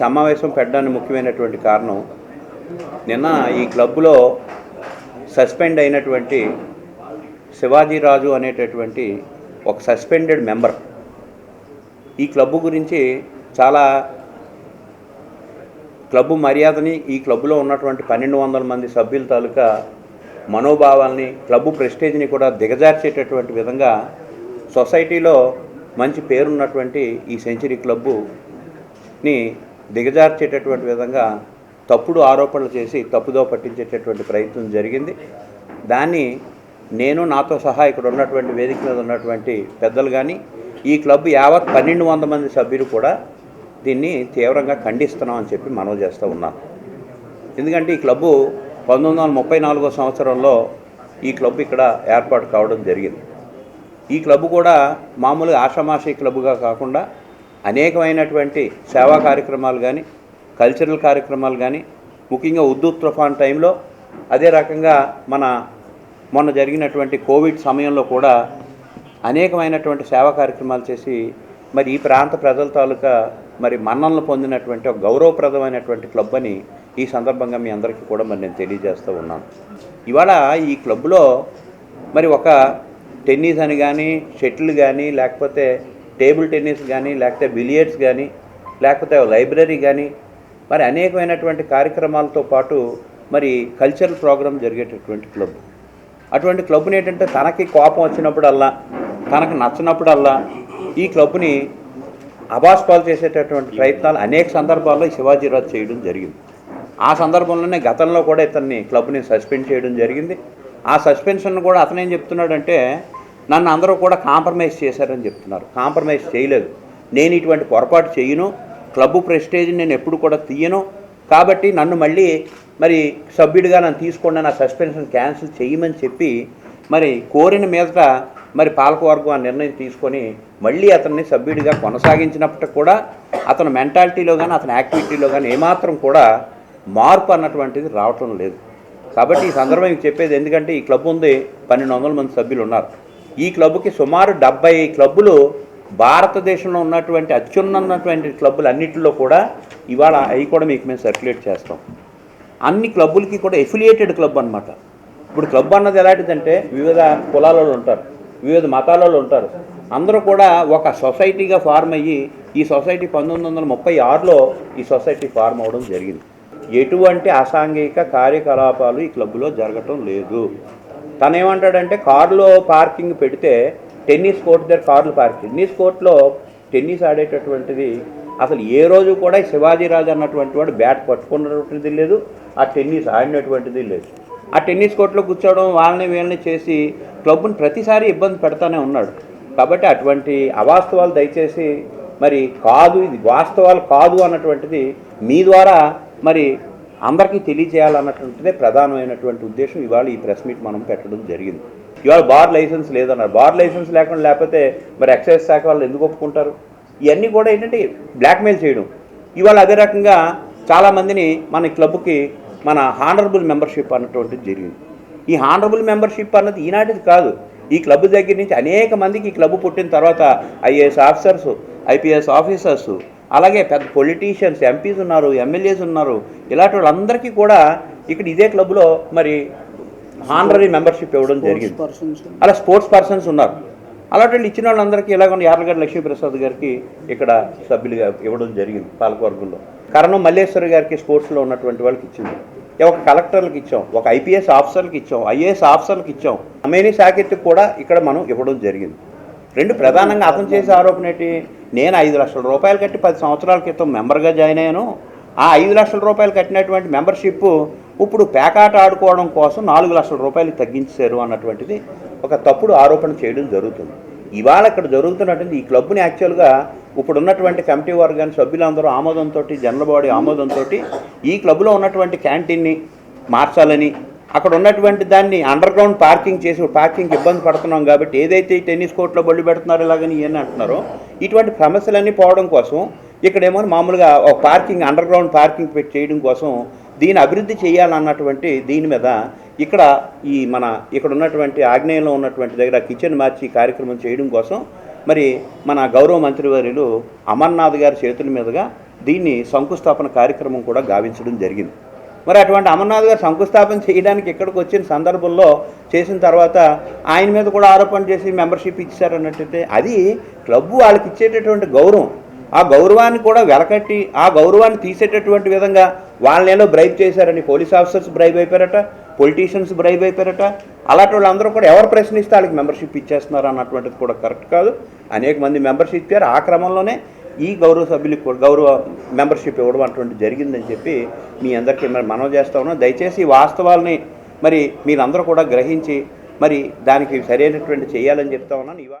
సమావేశం పెట్టడానికి ముఖ్యమైనటువంటి కారణం నిన్న ఈ క్లబ్లో సస్పెండ్ అయినటువంటి శివాజీరాజు అనేటటువంటి ఒక సస్పెండెడ్ మెంబర్. ఈ క్లబ్ గురించి చాలా క్లబ్ మర్యాదని ఈ క్లబ్లో ఉన్నటువంటి పన్నెండు వందల మంది సభ్యుల తాలూకా మనోభావాల్ని క్లబ్ ప్రెస్టేజ్ని కూడా దిగజార్చేటటువంటి విధంగా సొసైటీలో మంచి పేరున్నటువంటి ఈ సెంచరీ క్లబ్బుని దిగజార్చేటటువంటి విధంగా తప్పుడు ఆరోపణలు చేసి తప్పుదో పట్టించేటటువంటి ప్రయత్నం జరిగింది. దాన్ని నేను నాతో సహా ఇక్కడ ఉన్నటువంటి వేదిక మీద ఉన్నటువంటి పెద్దలు కానీ ఈ క్లబ్ యావత్ పన్నెండు వందల మంది సభ్యులు కూడా దీన్ని తీవ్రంగా ఖండిస్తున్నాం అని చెప్పి మనవి చేస్తూ ఉన్నాను. ఎందుకంటే ఈ క్లబ్బు పంతొమ్మిది వందల ముప్పై నాలుగో సంవత్సరంలో ఈ క్లబ్ ఇక్కడ ఏర్పాటు కావడం జరిగింది. ఈ క్లబ్ కూడా మామూలుగా ఆషామాషి క్లబ్గా కాకుండా అనేకమైనటువంటి సేవా కార్యక్రమాలు కానీ కల్చరల్ కార్యక్రమాలు కానీ ముఖ్యంగా ఉర్దూ తుఫాన్ టైంలో అదే రకంగా మన మొన్న జరిగినటువంటి కోవిడ్ సమయంలో కూడా అనేకమైనటువంటి సేవా కార్యక్రమాలు చేసి మరి ఈ ప్రాంత ప్రజల తాలూకా మరి మన్ననలు పొందినటువంటి ఒక గౌరవప్రదమైనటువంటి క్లబ్ అని ఈ సందర్భంగా మీ అందరికీ కూడా మరి నేను తెలియజేస్తూ ఉన్నాను. ఇవాళ ఈ క్లబ్లో మరి ఒక టెన్నిస్ అని కానీ షటిల్ కానీ లేకపోతే టేబుల్ టెన్నిస్ కానీ లేకపోతే బిలియర్డ్స్ కానీ లేకపోతే లైబ్రరీ కానీ మరి అనేకమైనటువంటి కార్యక్రమాలతో పాటు మరి కల్చరల్ ప్రోగ్రామ్ జరిగేటటువంటి క్లబ్. అటువంటి క్లబ్ని ఏంటంటే తనకి కోపం వచ్చినప్పుడల్లా తనకు నచ్చినప్పుడల్లా ఈ క్లబ్ని అబాస్పాలు చేసేటటువంటి ప్రయత్నాలు అనేక సందర్భాల్లో శివాజీరాజు చేయడం జరిగింది. ఆ సందర్భంలోనే గతంలో కూడా ఇతన్ని క్లబ్ని సస్పెండ్ చేయడం జరిగింది. ఆ సస్పెన్షన్ కూడా అతనేం చెప్తున్నాడంటే నన్ను అందరూ కూడా కాంప్రమైజ్ చేశారని చెప్తున్నారు. కాంప్రమైజ్ చేయలేదు. నేను ఇటువంటి పొరపాటు చేయను. క్లబ్ ప్రెస్టేజ్ నేను ఎప్పుడు కూడా తీయను. కాబట్టి నన్ను మళ్ళీ మరి సభ్యుడిగా నన్ను తీసుకోండి నా సస్పెన్షన్ క్యాన్సిల్ చేయమని చెప్పి మరి కోరిన మీదట మరి పాలకవర్గం ఆ నిర్ణయం తీసుకొని మళ్ళీ అతన్ని సభ్యుడిగా కొనసాగించినప్పటికి కూడా అతని మెంటాలిటీలో కానీ అతని యాక్టివిటీలో కానీ ఏమాత్రం కూడా మార్పు అన్నటువంటిది రావటం లేదు. కాబట్టి ఈ సందర్భం చెప్పేది ఎందుకంటే ఈ క్లబ్ ఉంది. పన్నెండు వందల మంది సభ్యులు ఉన్నారు. ఈ క్లబ్కి సుమారు డెబ్బై క్లబ్బులు భారతదేశంలో ఉన్నటువంటి అత్యున్నటువంటి క్లబ్బులు అన్నింటిలో కూడా ఇవాళ అవి కూడా మీకు మేము సర్క్యులేట్ చేస్తాం. అన్ని క్లబ్బులకి కూడా ఎఫిలియేటెడ్ క్లబ్ అనమాట ఇప్పుడు క్లబ్ అన్నది ఎలాంటిదంటే వివిధ కులాలలో ఉంటారు వివిధ మతాలలో ఉంటారు. అందరూ కూడా ఒక సొసైటీగా ఫార్మ్ అయ్యి ఈ సొసైటీ పంతొమ్మిది వందల ముప్పై ఆరులో ఈ సొసైటీ ఫార్మ్ అవడం జరిగింది. ఎటువంటి అసాంఘిక కార్యకలాపాలు ఈ క్లబ్లో జరగటం లేదు. తను ఏమంటాడంటే కారులో పార్కింగ్ పెడితే టెన్నిస్ కోర్ట్ దగ్గర కార్లు పార్కింగ్ టెన్నిస్ కోర్ట్లో టెన్నిస్ ఆడేటటువంటిది అసలు ఏ రోజు కూడా శివాజీరాజు అన్నటువంటి వాడు బ్యాట్ పట్టుకున్నటువంటిది లేదు ఆ టెన్నిస్ ఆడినటువంటిది లేదు ఆ టెన్నిస్ కోర్టులో కూర్చోవడం వాళ్ళని వీళ్ళని చేసి క్లబ్ని ప్రతిసారి ఇబ్బంది పెడతానే ఉన్నాడు. కాబట్టి అటువంటి అవాస్తవాలు దయచేసి మరి కాదు ఇది వాస్తవాలు కాదు అన్నటువంటిది మీ ద్వారా మరి అందరికీ తెలియజేయాలన్నటువంటిదే ప్రధానమైనటువంటి ఉద్దేశం. ఇవాళ ఈ ప్రెస్ మీట్ మనం పెట్టడం జరిగింది. ఇవాళ బార్ లైసెన్స్ లేదన్నారు. బార్ లైసెన్స్ లేకుండా లేకపోతే మరి ఎక్సైజ్ శాఖ వాళ్ళు ఎందుకు ఒప్పుకుంటారు? ఇవన్నీ కూడా ఏంటంటే బ్లాక్మెయిల్ చేయడం. ఇవాళ అదే రకంగా చాలామందిని మన క్లబ్కి మన హానరబుల్ మెంబర్షిప్ అన్నటువంటిది జరిగింది. ఈ హానరబుల్ మెంబర్షిప్ అన్నది ఈనాటిది కాదు. ఈ క్లబ్ దగ్గర నుంచి అనేక మందికి ఈ క్లబ్ పుట్టిన తర్వాత ఐఏఎస్ ఆఫీసర్స్ ఐపీఎస్ ఆఫీసర్స్ అలాగే పెద్ద పొలిటీషియన్స్ ఎంపీస్ ఉన్నారు ఎమ్మెల్యేస్ ఉన్నారు ఇలాంటి వాళ్ళందరికీ కూడా ఇక్కడ ఇదే క్లబ్లో మరి హానరీ మెంబర్షిప్ ఇవ్వడం జరిగింది. అలా స్పోర్ట్స్ పర్సన్స్ ఉన్నారు. అలాంటి వాళ్ళు ఇచ్చిన వాళ్ళందరికీ ఇలాగ యార్లగడ్డ లక్ష్మీప్రసాద్ గారికి ఇక్కడ సభ్యులుగా ఇవ్వడం జరిగింది పాలకవర్గంలో. కరణం మల్లేశ్వరి గారికి స్పోర్ట్స్లో ఉన్నటువంటి వాళ్ళకి ఇచ్చింది. ఒక కలెక్టర్లకు ఇచ్చాం ఒక ఐపీఎస్ ఆఫీసర్లకు ఇచ్చాం ఐఏఎస్ ఆఫీసర్లకు ఇచ్చాం. అమేని సాకెత్కి కూడా ఇక్కడ మనం ఇవ్వడం జరిగింది. రెండు ప్రధానంగా అతను చేసే ఆరోపణ ఏంటి? నేను ఐదు లక్షల రూపాయలు కట్టి పది సంవత్సరాల క్రితం మెంబర్గా జాయిన్ అయ్యాను. ఆ ఐదు లక్షల రూపాయలు కట్టినటువంటి మెంబర్షిప్ ఇప్పుడు పేకాట ఆడుకోవడం కోసం నాలుగు లక్షల రూపాయలు తగ్గించారు అన్నటువంటిది ఒక తప్పుడు ఆరోపణ చేయడం జరుగుతుంది. ఇవాళ ఇక్కడ జరుగుతున్నటువంటి ఈ క్లబ్ని యాక్చువల్గా ఇప్పుడు ఉన్నటువంటి కమిటీ వర్గాన్ని సభ్యులందరూ ఆమోదంతో జనరల్ బాడీ ఆమోదంతో ఈ క్లబ్లో ఉన్నటువంటి క్యాంటీన్ని మార్చాలని అక్కడ ఉన్నటువంటి దాన్ని అండర్ గ్రౌండ్ పార్కింగ్ చేసి పార్కింగ్ ఇబ్బంది పడుతున్నాం కాబట్టి ఏదైతే టెన్నిస్ కోర్టులో బళ్ళు పెడుతున్నారో ఇలాగని ఏమని అంటున్నారో. ఇటువంటి సమస్యలన్నీ పోవడం కోసం ఇక్కడేమో మామూలుగా ఒక పార్కింగ్ అండర్ గ్రౌండ్ పార్కింగ్ పెట్టి చేయడం కోసం దీన్ని అభివృద్ధి చేయాలన్నటువంటి దీని మీద ఇక్కడ ఈ మన ఇక్కడ ఉన్నటువంటి ఆగ్నేయంలో ఉన్నటువంటి దగ్గర కిచెన్ మార్చి కార్యక్రమం చేయడం కోసం మరి మన గౌరవ మంత్రివర్యులు అమర్నాథ్ గారి చేతుల మీదుగా దీన్ని శంకుస్థాపన కార్యక్రమం కూడా గావించడం జరిగింది. మరి అటువంటి అమర్నాథ్ గారు శంకుస్థాపన చేయడానికి ఇక్కడికి వచ్చిన సందర్భంలో చేసిన తర్వాత ఆయన మీద కూడా ఆరోపణ చేసి మెంబర్షిప్ ఇచ్చారు అన్నట్టయితే అది క్లబ్ వాళ్ళకి ఇచ్చేటటువంటి గౌరవం. ఆ గౌరవాన్ని కూడా వెలకట్టి ఆ గౌరవాన్ని తీసేటటువంటి విధంగా వాళ్ళనేలో బ్రైబ్ చేశారని పోలీస్ ఆఫీసర్స్ బ్రైబ్ అయిపోయారట పొలిటీషియన్స్ బ్రైబ్ అయిపోయారట. అలాంటి వాళ్ళందరూ కూడా ఎవరు ప్రశ్నిస్తే వాళ్ళకి మెంబర్షిప్ ఇచ్చేస్తున్నారు అన్నటువంటిది కూడా కరెక్ట్ కాదు. అనేక మంది మెంబర్షిప్ ఇచ్చారు. ఆ క్రమంలోనే ఈ గౌరవ సభ్యులకు కూడా గౌరవ మెంబర్షిప్ ఇవ్వడం అటువంటి జరిగిందని చెప్పి మీ అందరికీ మరి మనం చేస్తా ఉన్నాం. దయచేసి ఈ వాస్తవాల్ని మరి మీరందరూ కూడా గ్రహించి మరి దానికి సరైనటువంటి చేయాలని చెప్తా ఉన్నాను. ఇవాళ